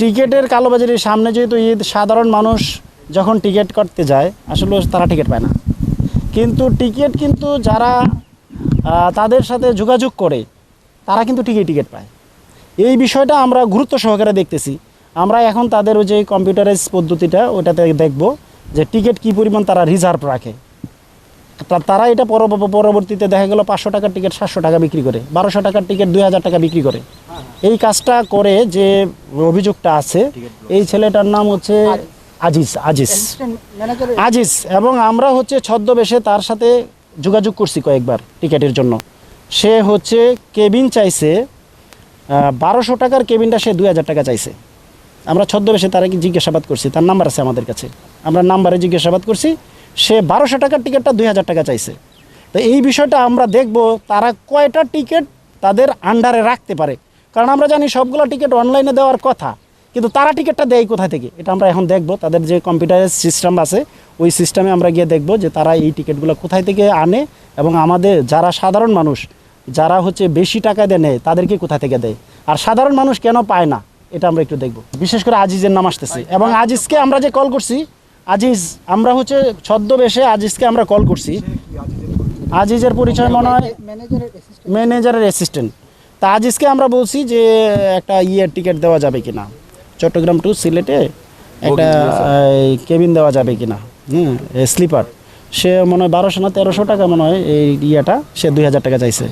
টিকিটের কালোবাজারির সামনে যেহেতু ঈদ, সাধারণ মানুষ যখন টিকিট করতে যায়, আসলে তারা টিকিট পায় না। কিন্তু টিকিট কিন্তু যারা তাদের সাথে যোগাযোগ করে, তারা কিন্তু টিকিট টিকিট পায়। এই বিষয়টা আমরা গুরুত্ব সহকারে দেখতেছি। আমরা এখন তাদের ওই যে কম্পিউটারাইজ পদ্ধতিটা, ওটাতে দেখব যে টিকিট কী পরিমাণ তারা রিজার্ভ রাখে। তারা এটা পরব- পরবর্তীতে দেখা গেল পাঁচশো টাকার টিকিট, সাতশো টাকা বিক্রি করে, বারোশো টাকার টিকিট, দুই হাজার টাকা বিক্রি করে। এই কাজটা করে যে অভিযোগটা আছে এই ছেলেটার নাম হচ্ছে আজিজ আজিজ। আজিজ এবং আমরা হচ্ছে ছদ্মবেশে তার সাথে যোগাযোগ করছি কয়েকবার টিকিটের জন্য। সে হচ্ছে কেবিন চাইছে বারোশো টাকার কেবিনটা সে দুই হাজার টাকা চাইছে। আমরা ছদ্মবেশে তারা জিজ্ঞাসাবাদ করছি তার নাম্বার আছে আমাদের কাছে। আমরা নাম্বারে জিজ্ঞাসাবাদ করছি সে বারোশো টাকার টিকিটটা দুই হাজার টাকা চাইছে। তো এই বিষয়টা আমরা দেখব তারা কয়টা টিকিট তাদের আন্ডারে রাখতে পারে। কারণ আমরা জানি সবগুলো টিকিট অনলাইনে দেওয়ার কথা কিন্তু তারা টিকিটটা দেয় কোথায় থেকে? এটা আমরা এখন দেখব। তাদের যে কম্পিউটারের সিস্টেম আছে ওই সিস্টেমে আমরা গিয়ে দেখব যে তারা এই টিকিটগুলো কোথায় থেকে আনে এবং আমাদের যারা সাধারণ মানুষ যারা হচ্ছে বেশি টাকা দিয়ে নেয় তাদেরকে কোথা থেকে দেয়? আর সাধারণ মানুষ কেন পায় না? এটা আমরা একটু দেখব। বিশেষ করে আজিজের নাম আসতেছে। এবং আজিজকে আমরা যে কল করছি আজিজ আমরা হচ্ছে ছদ্মবেশে আজিজকে আমরা কল করছি। আজিজের পরিচয় মনে হয় ম্যানেজারের অ্যাসিস্ট্যান্ট তা আজকে আমরা বলছি যে একটা ইয়ের টিকিট দেওয়া যাবে কিনা? চট্টগ্রাম টু সিলেটে একটা কেবিন দেওয়া যাবে কিনা? হুম স্লিপার। সে মনে হয় বারোশো না তেরোশো টাকা মনে হয় এই ইয়েটা সে দুই হাজার টাকা চাইছে।